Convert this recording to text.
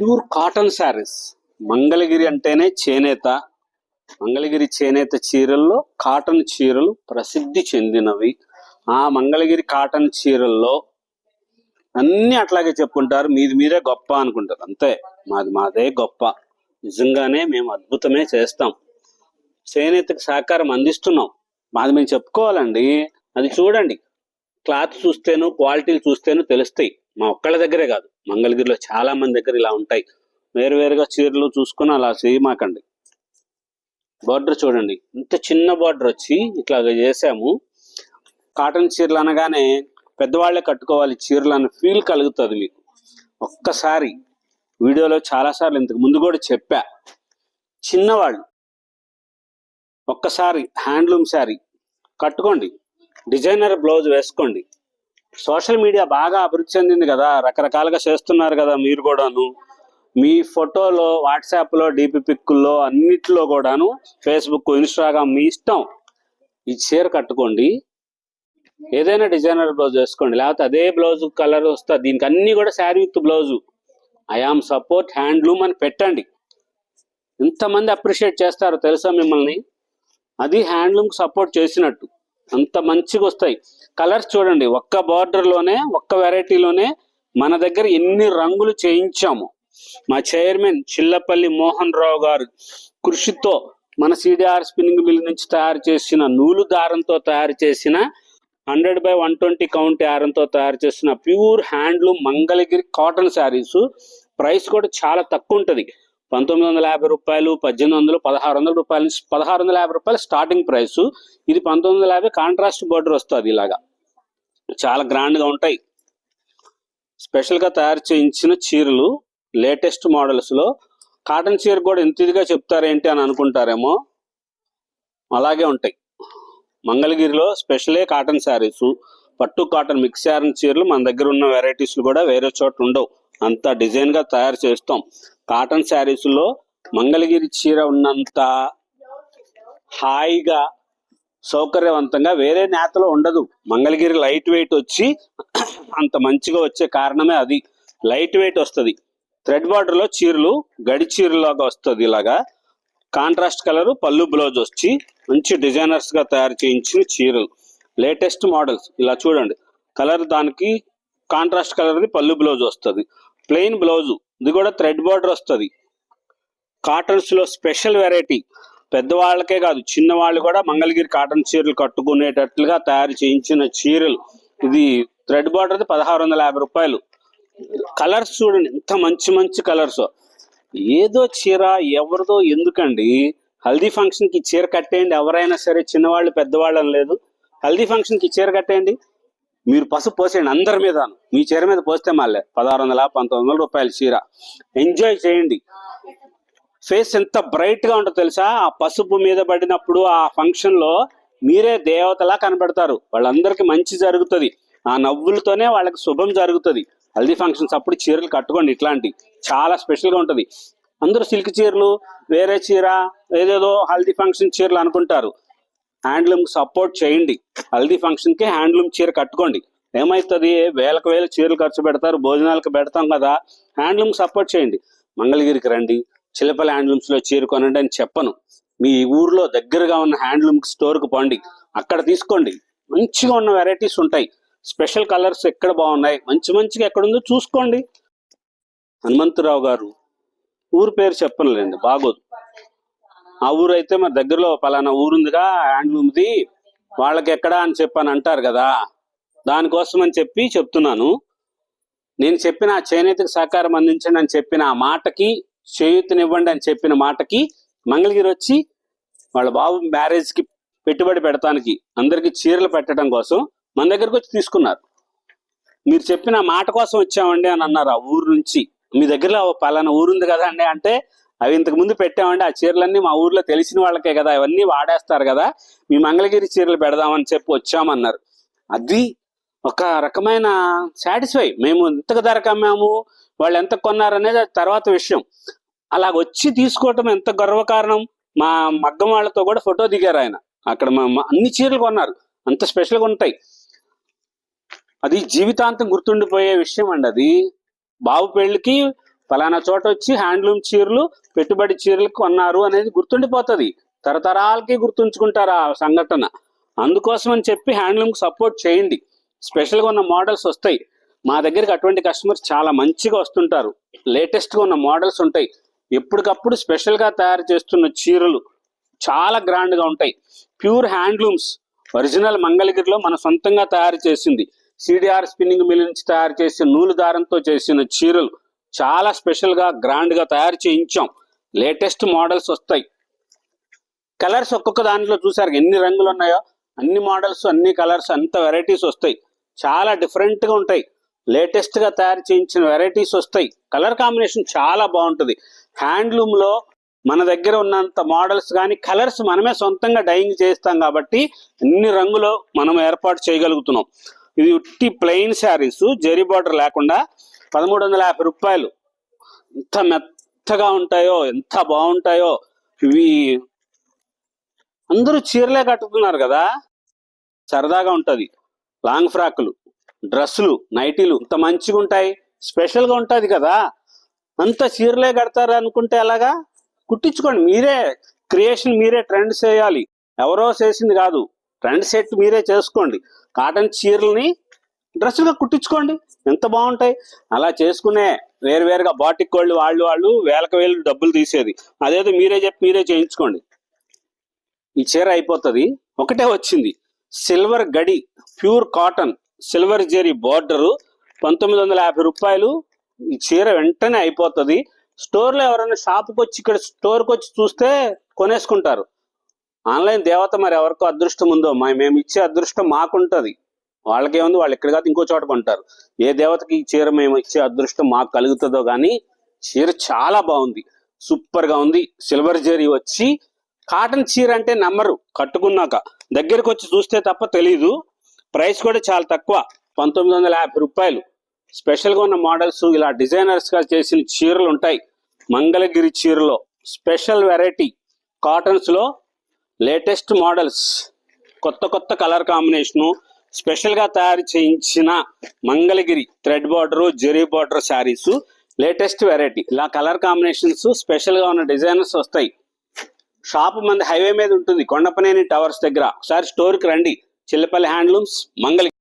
Pure cotton saris. Mangalagiri అంటేనే చేనేత. మంగళగిరి చేనేత చీరల్లో కాటన్ చీరలు ప్రసిద్ధి చెందినవి. ఆ మంగళగిరి కాటన్ చీరల్లో అన్ని అట్లాగే చెప్పుకుంటారు. మీది మీరే గొప్ప అనుకుంటారు. అంతే. మాది మాదే గొప్ప. నిజంగానే మేము అద్భుతమే చేస్తాం. చేనేతకు సహకారం అందిస్తున్నాం. మాది మేము చెప్పుకోవాలండి. అది చూడండి. క్లాత్ చూస్తేను క్వాలిటీలు చూస్తేను తెలుస్తాయి. మా ఒక్కళ్ళ దగ్గరే కాదు. మంగళగిరిలో చాలా మంది దగ్గర ఇలా ఉంటాయి. వేరు వేరుగా చీరలు చూసుకుని అలా చేయమాకండి బార్డర్ చూడండి. ఇంత చిన్న బార్డర్ వచ్చి ఇట్లా చేసాము. కాటన్ చీరలు అనగానే పెద్దవాళ్ళే కట్టుకోవాలి. చీరలు అన్న ఫీల్ కలుగుతుంది మీకు. ఒక్కసారి వీడియోలో చాలాసార్లు ఇంతకు ముందు కూడా చెప్పా. చిన్నవాళ్ళు ఒక్కసారి హ్యాండ్లూమ్ శారీ కట్టుకోండి. డిజైనర్ బ్లౌజ్ వేసుకోండి. సోషల్ మీడియా బాగా అభివృద్ధి చెందింది కదా. రకరకాలుగా చేస్తున్నారు కదా మీరు కూడాను. మీ ఫోటోలో వాట్సాప్లో డిపి పిక్కుల్లో అన్నిట్లో కూడాను ఫేస్బుక్ ఇన్స్టాగ్రామ్ మీ ఇష్టం. ఈ చీర కట్టుకోండి. ఏదైనా డిజైనర్ బ్లౌజ్ వేసుకోండి. లేకపోతే అదే బ్లౌజ్ కలర్ వస్తుంది దీనికి అన్ని కూడా saree with blouse. I am support handloom అని పెట్టండి. ఎంతమంది అప్రిషియేట్ చేస్తారో తెలుసా మిమ్మల్ని? అది హ్యాండ్లూమ్ సపోర్ట్ చేసినట్టు. అంత మంచిగా వస్తాయి. కలర్స్ చూడండి ఒక్క బార్డర్లోనే లోనే ఒక్క వెరైటీలోనే మన దగ్గర ఎన్ని రంగులు చేయించాము. మా చైర్మన్ చిల్లపల్లి మోహన్ రావు గారు కృషితో మన సిడిఆర్ స్పిన్నింగ్ మిల్ నుంచి తయారు చేసిన నూలు దారంతో తయారు చేసిన hundred by one twenty count యారంతో తయారు చేసిన pure handloom Mangalagiri cotton sarees price కూడా చాలా తక్కువ ఉంటుంది. పంతొమ్మిది వందల యాభై రూపాయలు పద్దెనిమిది వందలు పదహారు వందల రూపాయల నుంచి పదహారు వందల యాభై రూపాయలు స్టార్టింగ్ ప్రైస్ ఇది పంతొమ్మిది వందల యాభై కాంట్రాస్ట్ బోర్డర్ వస్తుంది ఇలాగా. చాలా గ్రాండ్గా ఉంటాయి. స్పెషల్గా తయారు చేయించిన చీరలు లేటెస్ట్ మోడల్స్లో కాటన్ చీర కూడా ఎంత ఇదిగా చెప్తారేంటి అని అనుకుంటారేమో. అలాగే ఉంటాయి. మంగళగిరిలో స్పెషలే కాటన్ శారీసు పట్టు కాటన్ మిక్స్ శారీ చీరలు మన దగ్గర ఉన్న వెరైటీస్లు కూడా వేరే చోట ఉండవు. అంత డిజైన్గా తయారు చేస్తాం. కాటన్ శారీస్లో మంగళగిరి చీర ఉన్నంత హాయిగా సౌకర్యవంతంగా వేరే నేతలో ఉండదు. మంగళగిరి లైట్ వెయిట్ వచ్చి అంత మంచిగా వచ్చే కారణమే అది. లైట్ వెయిట్ వస్తుంది. థ్రెడ్ బార్డర్లో చీరలు గడి చీరలాగా వస్తుంది ఇలాగా. కాంట్రాస్ట్ కలర్ పళ్ళు బ్లౌజ్ వచ్చి మంచి డిజైనర్స్గా తయారు చేయించిన చీరలు. లేటెస్ట్ మోడల్స్ ఇలా చూడండి. కలర్ దానికి కాంట్రాస్ట్ కలర్ ది పళ్ళు బ్లౌజ్ వస్తుంది. Plain blouse. ఇది కూడా థ్రెడ్ బార్డర్ వస్తుంది. కాటన్స్లో స్పెషల్ వెరైటీ. పెద్దవాళ్ళకే కాదు చిన్నవాళ్ళు కూడా మంగళగిరి కాటన్ చీరలు కట్టుకునేటట్లుగా తయారు చేయించిన చీరలు. ఇది థ్రెడ్ బార్డర్ పదహారు వందల యాభై రూపాయలు. కలర్స్ చూడండి ఎంత మంచి మంచి కలర్స్. ఏదో చీర ఎవరిదో ఎందుకండి? హల్దీ ఫంక్షన్కి చీర కట్టేయండి ఎవరైనా సరే చిన్నవాళ్ళు పెద్దవాళ్ళు లేదు. హల్దీ ఫంక్షన్కి చీర కట్టేయండి. మీరు పసుపు పోసేయండి అందరి మీద మీ చీర మీద పోస్తే మళ్ళీ పదహారు వందల పంతొమ్మిది వందల రూపాయల చీర. ఎంజాయ్ చేయండి. ఫేస్ ఎంత బ్రైట్గా ఉంటుందో తెలుసా? ఆ పసుపు మీద పడినప్పుడు ఆ ఫంక్షన్లో మీరే దేవతలా కనబడతారు. వాళ్ళందరికీ మంచి జరుగుతుంది. ఆ నవ్వులతోనే వాళ్ళకి శుభం జరుగుతుంది. హల్దీ ఫంక్షన్స్ అప్పుడు చీరలు కట్టుకోండి ఇట్లాంటి. చాలా స్పెషల్గా ఉంటది. అందరూ సిల్క్ చీరలు వేరే చీర ఏదేదో హల్దీ ఫంక్షన్ చీరలు అనుకుంటారు. హ్యాండ్లూమ్ సపోర్ట్ చేయండి. హల్దీ ఫంక్షన్కి హ్యాండ్లూమ్ చీర కట్టుకోండి. ఏమవుతుంది వేలకు వేల చీరలు ఖర్చు పెడతారు భోజనాలకు పెడతాం కదా. హ్యాండ్లూమ్ సపోర్ట్ చేయండి. మంగళగిరికి రండి చిలపల హ్యాండ్లూమ్స్లో చీర కొనండి అని చెప్పను. మీ ఊర్లో దగ్గరగా ఉన్న హ్యాండ్లూమ్ స్టోర్కి పోండి. అక్కడ తీసుకోండి. మంచిగా ఉన్న వెరైటీస్ ఉంటాయి. స్పెషల్ కలర్స్ ఎక్కడ బాగున్నాయి? మంచి మంచిగా ఎక్కడ ఉందో చూసుకోండి. హనుమంతరావు గారు ఊరు పేరు చెప్పనులేండి బాగోదు. ఆ ఊరు అయితే మరి దగ్గరలో పలానా ఊరుందిగా హ్యాండ్లూమ్ది. వాళ్ళకి ఎక్కడా అని చెప్పని అంటారు కదా. దానికోసం అని చెప్పి చెప్తున్నాను. నేను చెప్పిన ఆ చేనేతకు సహకారం అందించండి అని చెప్పిన ఆ మాటకి చేయూతనివ్వండి అని చెప్పిన మాటకి మంగళగిరి వచ్చి వాళ్ళ బాబు మ్యారేజ్కి పెట్టుబడి పెడతానికి అందరికి చీరలు పెట్టడం కోసం మన దగ్గరకు వచ్చి తీసుకున్నారు. మీరు చెప్పిన మాట కోసం వచ్చామండి అని అన్నారు ఆ ఊరు నుంచి. మీ దగ్గరలో పలానా ఊరుంది కదా అండి అంటే అవి ఇంతకు ముందు పెట్టామండి. ఆ చీరలన్నీ మా ఊర్లో తెలిసిన వాళ్ళకే కదా. అవన్నీ వాడేస్తారు కదా. మీ మంగళగిరి చీరలు పెడదామని చెప్పి వచ్చామన్నారు. అది ఒక రకమైన సాటిస్ఫై. మేము ఇంతకు ధరకు అమ్మాము వాళ్ళు ఎంత కొన్నారు అనేది తర్వాత విషయం. అలా వచ్చి తీసుకోవటం ఎంత గర్వకారణం మా మగ్గం వాళ్ళతో కూడా ఫోటో దిగారు ఆయన. అక్కడ మా మా- అన్ని చీరలు కొన్నారు. అంత స్పెషల్గా ఉంటాయి. అది జీవితాంతం గుర్తుండిపోయే విషయం అండి అది. బాబు పెళ్ళికి ఫలానా చోట వచ్చి హ్యాండ్లూమ్ చీరలు పెట్టుబడి చీరలు కొన్నారు అనేది గుర్తుండిపోతుంది. తరతరాలకి గుర్తుంచుకుంటారు ఆ సంఘటన. అందుకోసం అని చెప్పి హ్యాండ్లూమ్కి సపోర్ట్ చేయండి. స్పెషల్గా ఉన్న మోడల్స్ వస్తాయి. మా దగ్గరికి అటువంటి కస్టమర్స్ చాలా మంచిగా వస్తుంటారు. లేటెస్ట్గా ఉన్న మోడల్స్ ఉంటాయి. ఎప్పటికప్పుడు స్పెషల్గా తయారు చేస్తున్న చీరలు చాలా గ్రాండ్గా ఉంటాయి. ప్యూర్ హ్యాండ్లూమ్స్ ఒరిజినల్ మంగళగిరిలో మన సొంతంగా తయారు చేసింది. సిడిఆర్ స్పిన్నింగ్ మిల్ నుంచి తయారు చేసిన నూలు దారంతో చేసిన చీరలు. చాలా స్పెషల్గా గ్రాండ్గా తయారు చేయించాం. లేటెస్ట్ మోడల్స్ వస్తాయి. కలర్స్ ఒక్కొక్క దాంట్లో చూసారు ఎన్ని రంగులు ఉన్నాయో? అన్ని మోడల్స్ అన్ని కలర్స్ అంత వెరైటీస్ వస్తాయి. చాలా డిఫరెంట్గా ఉంటాయి. లేటెస్ట్గా తయారు చేయించిన వెరైటీస్ వస్తాయి. కలర్ కాంబినేషన్ చాలా బాగుంటుంది. హ్యాండ్లూమ్లో మన దగ్గర ఉన్నంత మోడల్స్ కానీ కలర్స్ మనమే సొంతంగా డైయింగ్ చేస్తాం కాబట్టి అన్ని రంగులో మనం ఏర్పాటు చేయగలుగుతున్నాం. ఇది ఉట్టి ప్లెయిన్ శారీస్ జెరీ బార్డర్ లేకుండా పదమూడు వందల యాభై రూపాయలు. ఎంత మెత్తగా ఉంటాయో ఎంత బాగుంటాయో. ఇవి అందరూ చీరలే కట్టుతున్నారు కదా. సరదాగా ఉంటుంది. లాంగ్ ఫ్రాక్లు డ్రెస్సులు నైటీలు ఇంత మంచిగా ఉంటాయి. స్పెషల్గా ఉంటుంది కదా. అంత చీరలే కడతారు అనుకుంటే ఎలాగా? కుట్టించుకోండి. మీరే క్రియేషన్ మీరే ట్రెండ్ చేయాలి. ఎవరో చేసింది కాదు. ట్రెండ్ సెట్ మీరే చేసుకోండి. కాటన్ చీరల్ని డ్రెస్సులుగా కుట్టించుకోండి. ఎంత బాగుంటాయి? అలా చేసుకునే వేరువేరుగా బాటిక్ వాళ్ళు వాళ్ళు వాళ్ళు వేలకు వేలు డబ్బులు తీసేది. అదేదో మీరే చెప్పి మీరే చేయించుకోండి. ఈ చీర అయిపోతుంది. ఒకటే వచ్చింది. సిల్వర్ గడి pure cotton silver zari border పంతొమ్మిది వందల యాభై రూపాయలు. ఈ చీర వెంటనే అయిపోతుంది. స్టోర్లో ఎవరైనా షాప్కి వచ్చి ఇక్కడ స్టోర్కి వచ్చి చూస్తే కొనేసుకుంటారు. ఆన్లైన్ దేవత మరి ఎవరికో అదృష్టం ఉందో మా మేము ఇచ్చే అదృష్టం మాకుంటుంది. వాళ్ళకేముంది? వాళ్ళు ఇక్కడ కాదు ఇంకో చోట కొంటారు. ఏ దేవతకి ఈ చీర మేము ఇచ్చే అదృష్టం మాకు కలుగుతుందో కానీ చీర చాలా బాగుంది. సూపర్గా ఉంది. సిల్వర్ జరీ వచ్చి కాటన్ చీర అంటే నమ్మరు. కట్టుకున్నాక దగ్గరకు వచ్చి చూస్తే తప్ప తెలీదు. ప్రైస్ కూడా చాలా తక్కువ. పంతొమ్మిది వందల యాభై రూపాయలు. స్పెషల్గా ఉన్న మోడల్స్ ఇలా డిజైనర్స్గా చేసిన చీరలు ఉంటాయి. మంగళగిరి చీరలో స్పెషల్ వెరైటీ కాటన్స్లో లేటెస్ట్ మోడల్స్. కొత్త కొత్త కలర్ కాంబినేషను స్పెషల్గా తయారు చేయించిన Mangalagiri thread border zari border sarees latest variety. ఇలా కలర్ కాంబినేషన్స్ స్పెషల్గా ఉన్న డిజైనర్స్ వస్తాయి. షాప్ మంది హైవే మీద ఉంటుంది. కొండపనేని టవర్స్ దగ్గర. ఒకసారి స్టోర్కి రండి. చిల్లపల్లి హ్యాండ్లూమ్స్ మంగళగిరి.